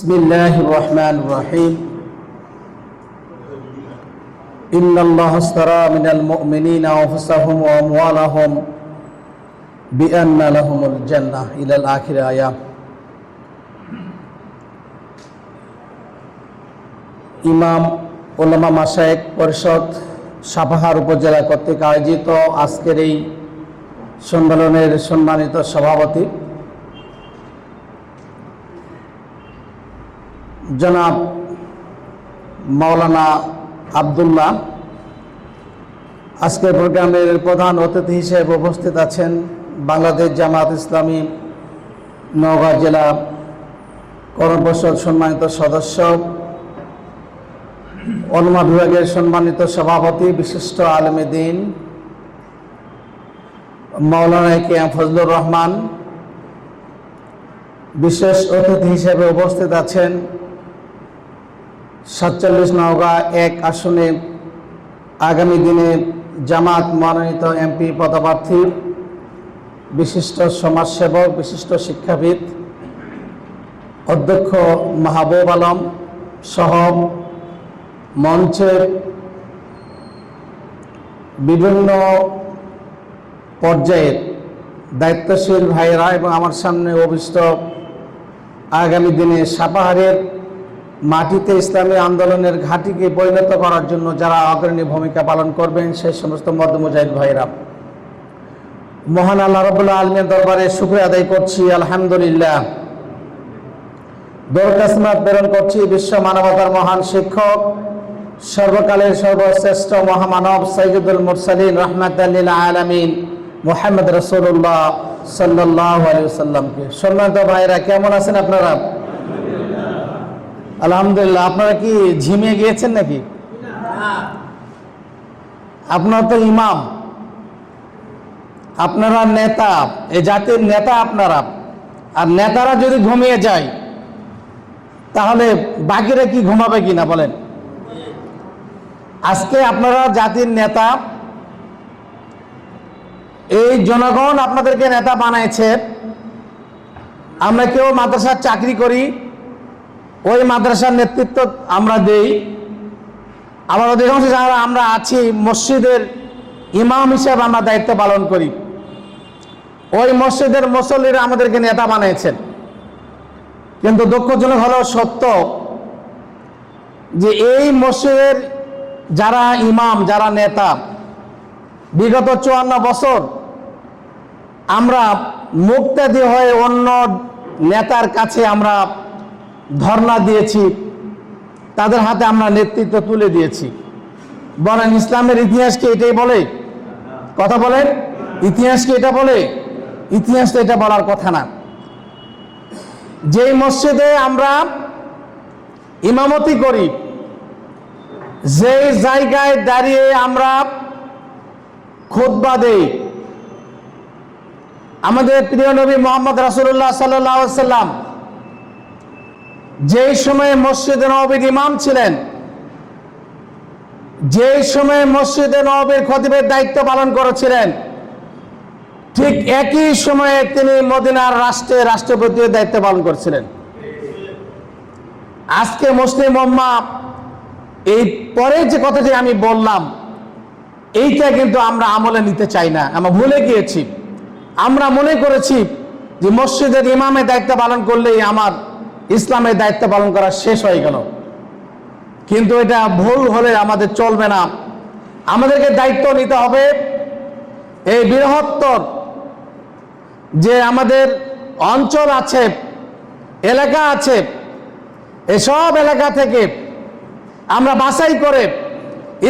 بسم الله الرحمن الرحيم إن الله اشترى من المؤمنين أنفسهم وأموالهم بأن لهم الجنة إلى الآخر آية ইমাম ওলামা মাসায়েক পরিষদ সাপাহার উপজেলা কর্তৃক আয়োজিত আজকের এই সম্মেলনের সম্মানিত সভাপতি জনাব মাওলানা আবদুল্লাহ। আজকের প্রোগ্রামের প্রধান অতিথি হিসেবে উপস্থিত আছেন বাংলাদেশ জামাত ইসলামী নওগাঁ জেলা কর্মপরিষদ সম্মানিত সদস্য অলমা বিভাগের সম্মানিত সভাপতি, বিশিষ্ট আলমে দিন, মাওলানা কে এম ফজলুর রহমান। বিশেষ অতিথি হিসেবে উপস্থিত আছেন সাতচল্লিশ নওগাঁ এক আসনে আগামী দিনে জামাত মনোনীত এমপি পদপ্রার্থী, বিশিষ্ট সমাজসেবক, বিশিষ্ট শিক্ষাবিদ, অধ্যক্ষ মাহবুব আলম সহ মঞ্চের বিভিন্ন পর্যায়ের দায়িত্বশীল ভাইয়েরা এবং আমার সামনে অভিষ্ট আগামী দিনে সাপাহারের মাটিতে ইসলামী আন্দোলনের ঘাঁটিকে পরিণত করার জন্য যারা অগ্রণী ভূমিকা পালন করবেন, সেই সমস্ত মদ মুজাহিদ ভাইরা। মহান আল্লাহ রবুল্লাহ আলমের দরবারে শুক্রিয়া আদায় করছি, আলহামদুলিল্লাহ। দরকাসমাত প্রেরণ করছি বিশ্ব মানবতার মহান শিক্ষক, সর্বকালের সর্বশ্রেষ্ঠ মহামানব সৈয়দুল মুরসালিন রহমাত আলমিন মোহাম্মদ রসুল্লাহ সাল্লাহ আলী সাল্লামকে সম্মানিত ভাইরা, কেমন আছেন আপনারা? আলহামদুলিল্লাহ, আপনারা কি ঝিমে গিয়েছেন নাকি? আপনারা তো ইমাম। আপনারা নেতা, এ জাতির নেতা আপনারা। আর নেতারা যদি ঘুমিয়ে যায়, তাহলে বাকিরা কি ঘুমাবে কিনা বলেন? আজকে আপনারা জাতির নেতা, এই জনগণ আপনাদেরকে নেতা বানাইছে। আমরা কেউ মাদ্রাসার চাকরি করি ওই মাদ্রাসার নেতৃত্ব আমরা দেই। আবার অধিকাংশ যারা আমরা আছি, মসজিদের ইমাম হিসেবে আমরা দায়িত্ব পালন করি। ওই মসজিদের মুসল্লিরা আমাদেরকে নেতা বানিয়েছেন। কিন্তু দুঃখজনক হলো সত্য যে এই মসজিদের যারা ইমাম, যারা নেতা, বিগত চুয়ান্ন বছর আমরা মুক্তাদি হয়ে অন্য নেতার কাছে আমরা ধর্ণা দিয়েছি, তাদের হাতে আমরা নেতৃত্ব তুলে দিয়েছি। বলেন, ইসলামের ইতিহাসকে এটাই বলে? কথা বলেন ইতিহাসকে এটা বলে? ইতিহাস তো এটা বলার কথা না। যেই মসজিদে আমরা ইমামতি করি, যেই জায়গায় দাঁড়িয়ে আমরা খুতবা দেই, আমাদের প্রিয় নবী মোহাম্মদ রাসুল্লাহ সাল্লাম যেই সময়ে মসজিদে নবীর ইমাম ছিলেন, যেই সময়ে মসজিদে নবীর খতিবের দায়িত্ব পালন করেছিলেন, ঠিক একই সময়ে তিনি মদিনার রাষ্ট্রে রাষ্ট্রপতির দায়িত্ব পালন করছিলেন। আজকে মুসলিম উম্মা, এই পরে যে কথাটি আমি বললাম, এইটা কিন্তু আমরা আমলে নিতে চাই না, আমরা ভুলে গিয়েছি। আমরা মনে করেছি যে মসজিদের ইমামের দায়িত্ব পালন করলেই আমার ইসলামের দায়িত্ব পালন করা শেষ হয়ে গেল। কিন্তু এটা ভুল হলে আমাদের চলবে না। আমাদেরকে দায়িত্ব নিতে হবে এই বৃহত্তর যে আমাদের অঞ্চল আছে, এলাকা আছে, এসব এলাকা থেকে আমরা বাছাই করে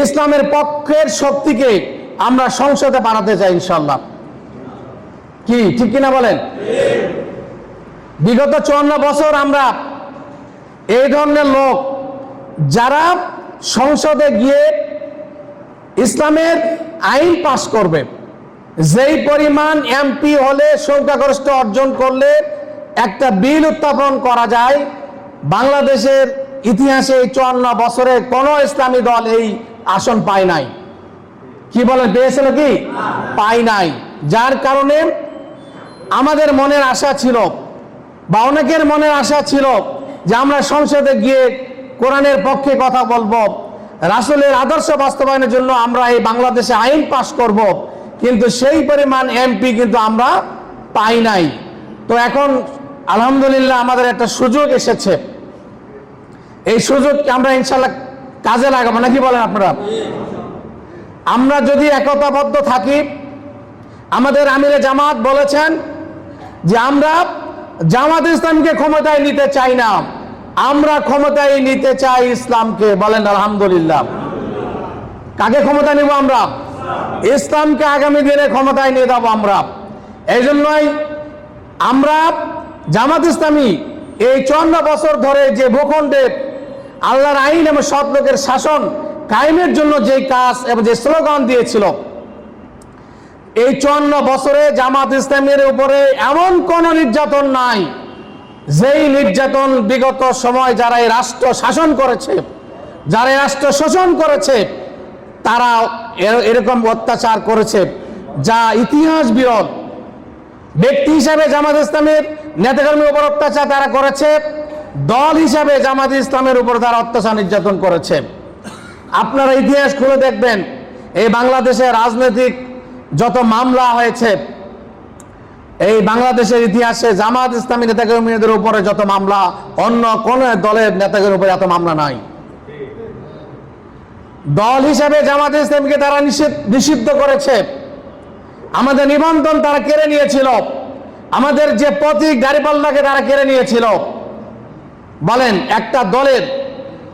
ইসলামের পক্ষের শক্তিকে আমরা সংসদে বানাতে চাই ইনশাল্লাহ কি, ঠিক কিনা বলেন? বিগত চুয়ান্ন বছর আমরা এই ধরনের লোক যারা সংসদে গিয়ে ইসলামের আইন পাশ করবে, যেই পরিমাণ এমপি হলে সংখ্যাগরিষ্ঠ অর্জন করলে একটা বিল উত্থাপন করা যায়, বাংলাদেশের ইতিহাসে এই চুয়ান্ন বছরে কোনো ইসলামী দল এই আসন পায় নাই। কি বলেন পেয়েছিল কি পায় নাই। যার কারণে আমাদের মনের আশা ছিল বা অনেকের মনের আশা ছিল যে আমরা সংসদে গিয়ে কোরআনের পক্ষে কথা বলব, রাসুলের আদর্শ বাস্তবায়নের জন্য আমরা এই বাংলাদেশে আইন পাশ করব, কিন্তু সেই পরিমাণ এমপি কিন্তু আমরা পাই নাই। তো এখন আলহামদুলিল্লাহ আমাদের একটা সুযোগ এসেছে। এই সুযোগকে আমরা ইনশাল্লাহ কাজে লাগাবো। নাকি বলেন আপনারা? আমরা যদি একতাবদ্ধ থাকি, আমাদের আমিরে জামাত বলেছেন যে আমরা জামাত ইসলামকে ক্ষমতায় নিতে চাই না। আমরা ক্ষমতায় নিতে চাই ইসলামকে। বলেন, আলহামদুলিল্লাহ। কাকে ক্ষমতা নিব আমরা? ইসলামকে আগামী দিনে ক্ষমতায় নিয়ে যাব আমরা। এই জন্যই আমরা জামাত ইসলামী এই চুয়ান্ন বছর ধরে যে ভূখণ্ডে আল্লাহর আইন এবং সৎ লোকের শাসন কায়েমের জন্য যে কাজ এবং যে স্লোগান দিয়েছিল এই চুয়ান্ন বছরে জামাত ইসলামের উপরে এমন কোন নির্যাতন নাই, যেই নির্যাতন বিগত সময় যারা এই রাষ্ট্র শাসন করেছে, যারা রাষ্ট্র শোষণ করেছে, তারা এরকম অত্যাচার করেছে, যা ইতিহাস বিরল। ব্যক্তি হিসাবে জামাত ইসলামের নেতাকর্মীর উপর অত্যাচার তারা করেছে, দল হিসাবে জামাত ইসলামের উপর তারা অত্যাচার নির্যাতন করেছে। আপনারা ইতিহাস খুলে দেখবেন, এই বাংলাদেশে রাজনৈতিক যত মামলা হয়েছে, এই বাংলাদেশের ইতিহাসে জামাত ইসলামী নেতাকর্মীদের উপরে যত মামলা, অন্য কোন দলের নেতাদের উপরে এত মামলা নাই। দল হিসাবে জামাত ইসলামকে তারা নিষিদ্ধ করেছে। আমাদের নিবন্ধন তারা কেড়ে নিয়েছিল। আমাদের যে প্রতীক দাঁড়িপাল্লাকে তারা কেড়ে নিয়েছিল। বলেন, একটা দলের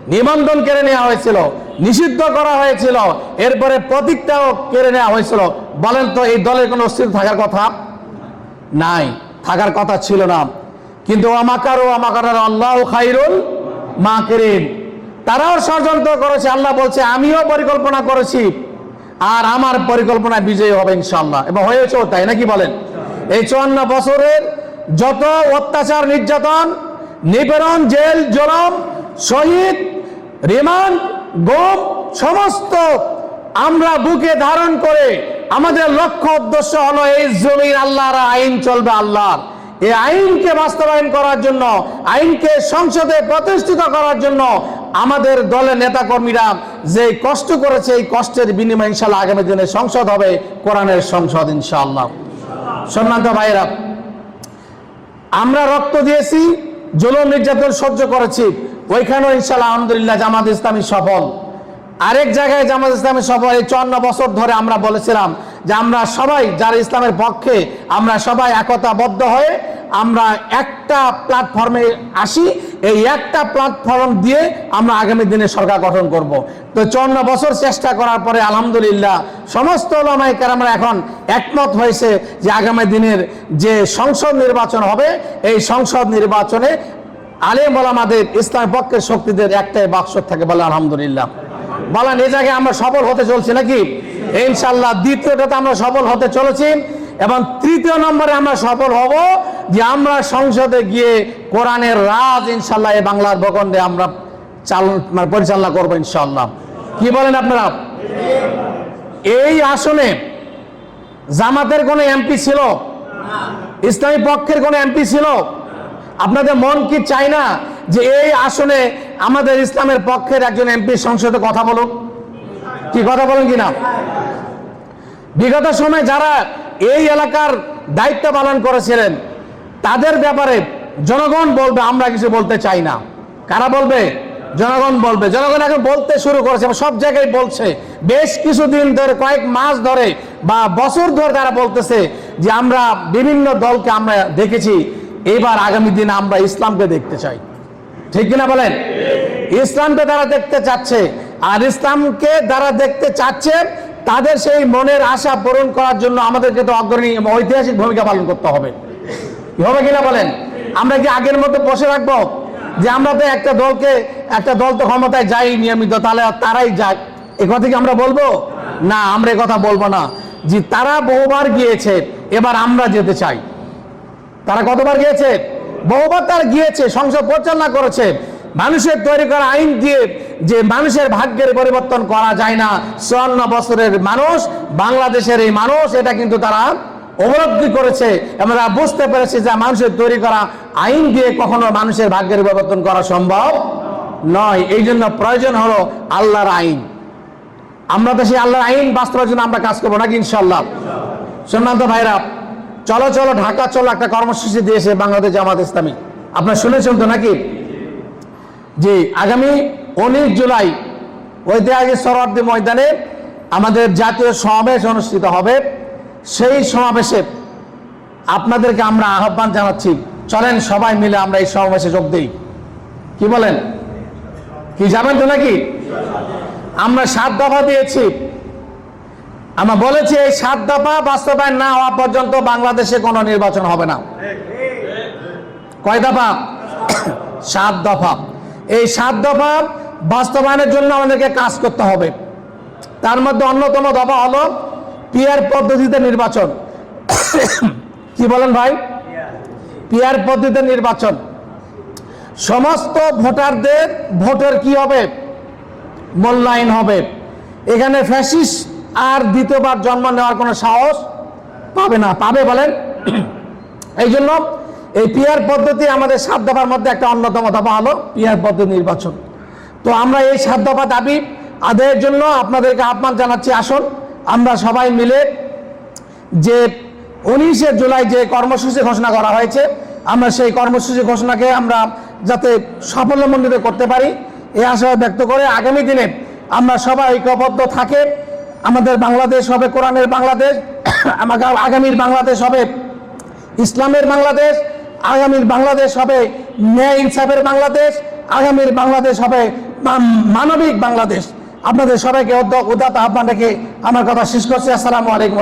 নিবন্ধন কেড়ে নেওয়া হয়েছিল, নিষিদ্ধ করা হয়েছিল, এরপরে প্রতীকটাও কেড়ে নেওয়া হয়েছিল। বলেন তো, এই দলের কোনো অস্তিত্ব থাকার কথা? নাই, থাকার কথা ছিল না। কিন্তু আমাকারও আমাকার আল্লাহ খাইরুল মাকিরিন। তারাও ষড়যন্ত্র করেছে, আল্লাহ বলছে, আমিও পরিকল্পনা করেছি, আর আমার পরিকল্পনা বিজয়ী হবে ইনশাল্লাহ এবং হয়েছেও তাই, নাকি বলেন? এই চুয়ান্ন বছরের যত অত্যাচার, নির্যাতন, নিপীড়ন, জেল, জলম, শহীদ রিমান্ড গোম সমস্ত আমরা বুকে ধারণ করে আমাদের লক্ষ্য উদ্দেশ্য হলো এই জমির আল্লাহর আইন চলবে আল্লাহর। এই আইনকে বাস্তবায়ন করার জন্য, আইনকে সংসদে প্রতিষ্ঠিত করার জন্য আমাদের দলের নেতাকর্মীরা যে কষ্ট করেছে, এই কষ্টের বিনিময় ইনশাল্লাহ আগামী দিনে সংসদ হবে, কোরআনের সংসদ ইনশাআল্লাহ। সম্মানিত ভাইরা আমরা রক্ত দিয়েছি, জুলুম, নির্যাতন সহ্য করেছি। ওইখানেও ইনশাল্লাহ আলহামদুলিল্লাহ জামাত ইসলামী সফল। আরেক জায়গায় জামাত ইসলামী সফল, এই চুয়ান্ন বছর ধরে আমরা বলেছিলাম যে আমরা সবাই যারা ইসলামের পক্ষে, আমরা সবাই একতাবদ্ধ হয়ে আমরা একটা প্ল্যাটফর্মে আসি। এই একটা প্ল্যাটফর্ম দিয়ে আমরা আগামী দিনে সরকার গঠন করব। তো চুয়ান্ন বছর চেষ্টা করার পরে আলহামদুলিল্লাহ সমস্ত ওলামাই আমরা এখন একমত হয়েছে যে আগামী দিনের যে সংসদ নির্বাচন হবে, এই সংসদ নির্বাচনে আলেম আমাদের ইসলামের পক্ষের শক্তিদের একটাই বাক্স থাকে বলে আলহামদুলিল্লাহ। বলেন, এই জায়গায় আমরা সফল হতে চলছি নাকি? ইনশাল্লাহ দ্বিতীয়টাতে আমরা সফল হতে চলেছি এবং তৃতীয় নম্বরে আমরা সফল হব যে আমরা সংসদে গিয়ে কোরআনের রাজ ইনশাল্লাহ এই বাংলার ভূখণ্ডে আমরা চালন মানে পরিচালনা করব ইনশাল্লাহ কি বলেন আপনারা? এই আসনে জামাতের কোনো এমপি ছিল? ইসলামী পক্ষের কোনো এমপি ছিল? আপনাদের মন কি চায় না যে এই আসনে আমাদের ইসলামের পক্ষের একজন এমপি সংসদে কথা বলুক? কি কথা বলেন কিনা বিগত সময় যারা এই এলাকার দায়িত্ব পালন করেছিলেন, তাদের ব্যাপারে জনগণ বলবে, আমরা কিছু বলতে চাই না। কারা বলবে? জনগণ বলবে। জনগণ এখন বলতে শুরু করেছে সব জায়গায় বলছে। বেশ কিছুদিন ধরে, কয়েক মাস ধরে বা বছর ধরে তারা বলতেছে যে আমরা বিভিন্ন দলকে আমরা দেখেছি। এবার আগামী দিনে আমরা ইসলামকে দেখতে চাই। ঠিক কিনা বলেন? ইসলামকে তারা দেখতে চাচ্ছে আর ইসলামকে যারা দেখতে চাচ্ছে, তাদের সেই মনের আশা পূরণ করার জন্য আমাদেরকে তো অগ্রণী ঐতিহাসিক ভূমিকা পালন করতে হবে। হবে কিনা বলেন? আমরা কি আগের মতো বসে রাখব যে আমরা তো একটা দলকে, একটা দল তো ক্ষমতায় যাই নিয়মিত, তাহলে তারাই যাক এ কথা কি আমরা বলব? না, আমরা কথা বলব না। যে তারা বহুবার গিয়েছে, এবার আমরা যেতে চাই। তারা কতবার গিয়েছে? বহুবার তারা গিয়েছে, সংসদ পরিচালনা করেছে। মানুষের তৈরি করা আইন দিয়ে যে মানুষের ভাগ্যের পরিবর্তন করা যায় না, চুয়ান্ন বছরের মানুষ, বাংলাদেশের এই মানুষ, এটা কিন্তু তারা উপলব্ধি করেছে আমরা বুঝতে পেরেছি যে মানুষের তৈরি করা আইন দিয়ে কখনো মানুষের ভাগ্যের পরিবর্তন করা সম্ভব নয়। এই জন্য প্রয়োজন হলো আল্লাহর আইন। আমরা তো সেই আল্লাহর আইন বাস্তবের জন্য আমরা কাজ করব নাকি ইনশাল্লাহ সম্মান্ত ভাইরা চলো চলো, ঢাকা চলো, একটা কর্মসূচি দিয়েছে বাংলাদেশ জামাত ইসলামী। আপনার শুনেছেন তো নাকি? জি, আগামী উনিশ জুলাই ঐতিহাসিক সরওয়ার্দী ময়দানে আমাদের জাতীয় সমাবেশ অনুষ্ঠিত হবে। সেই সমাবেশে আপনাদেরকে আমরা আহ্বান জানাচ্ছি। চলেন সবাই মিলে আমরা এই সমাবেশে যোগ দিই। কি বলেন? কি যাবেন তো নাকি? আমরা সাত দফা দিয়েছি। আমরা বলেছি এই সাত দফা বাস্তবায়ন না হওয়া পর্যন্ত বাংলাদেশে কোনো নির্বাচন হবে না। কয় দফা? সাত দফা। এই সাত দফা বাস্তবায়নের জন্য আমাদেরকে কাজ করতে হবে। তার মধ্যে অন্যতম দফা হলো পিয়ার পদ্ধতিতে নির্বাচন। কি বলেন ভাই? পিয়ার পদ্ধতিতে নির্বাচন। সমস্ত ভোটারদের ভোটের কি হবে? মূল্যায়ন হবে। এখানে ফ্যাসিস আর দ্বিতীয়বার জন্ম নেওয়ার কোনো সাহস পাবে না। পাবে বলেন? এই জন্য এই পিয়ার পদ্ধতি আমাদের সাত দফার মধ্যে একটা অন্যতম দফা হলো পিয়ার পদ্ধতি নির্বাচন। তো আমরা এই সাত দফা দাবি আদায়ের জন্য আপনাদেরকে আহ্বান জানাচ্ছি, আসুন আমরা সবাই মিলে যে উনিশে জুলাই যে কর্মসূচি ঘোষণা করা হয়েছে, আমরা সেই কর্মসূচি ঘোষণাকে আমরা যাতে সাফল্যমণ্ডিত করতে পারি এই আশা ব্যক্ত করে আগামী দিনে আমরা সবাই ঐক্যবদ্ধ থাকে। আমাদের বাংলাদেশ হবে, কোরআনের বাংলাদেশ আগামীর বাংলাদেশ হবে, ইসলামের বাংলাদেশ, আগামীর বাংলাদেশ হবে, ন্যায় ইনসাফের বাংলাদেশ, আগামীর বাংলাদেশ হবে মানবিক বাংলাদেশ। আপনাদের সবাইকে উদাত আহ্বান রেখে আমার কথা শেষ করছি। আসসালামু আলাইকুম।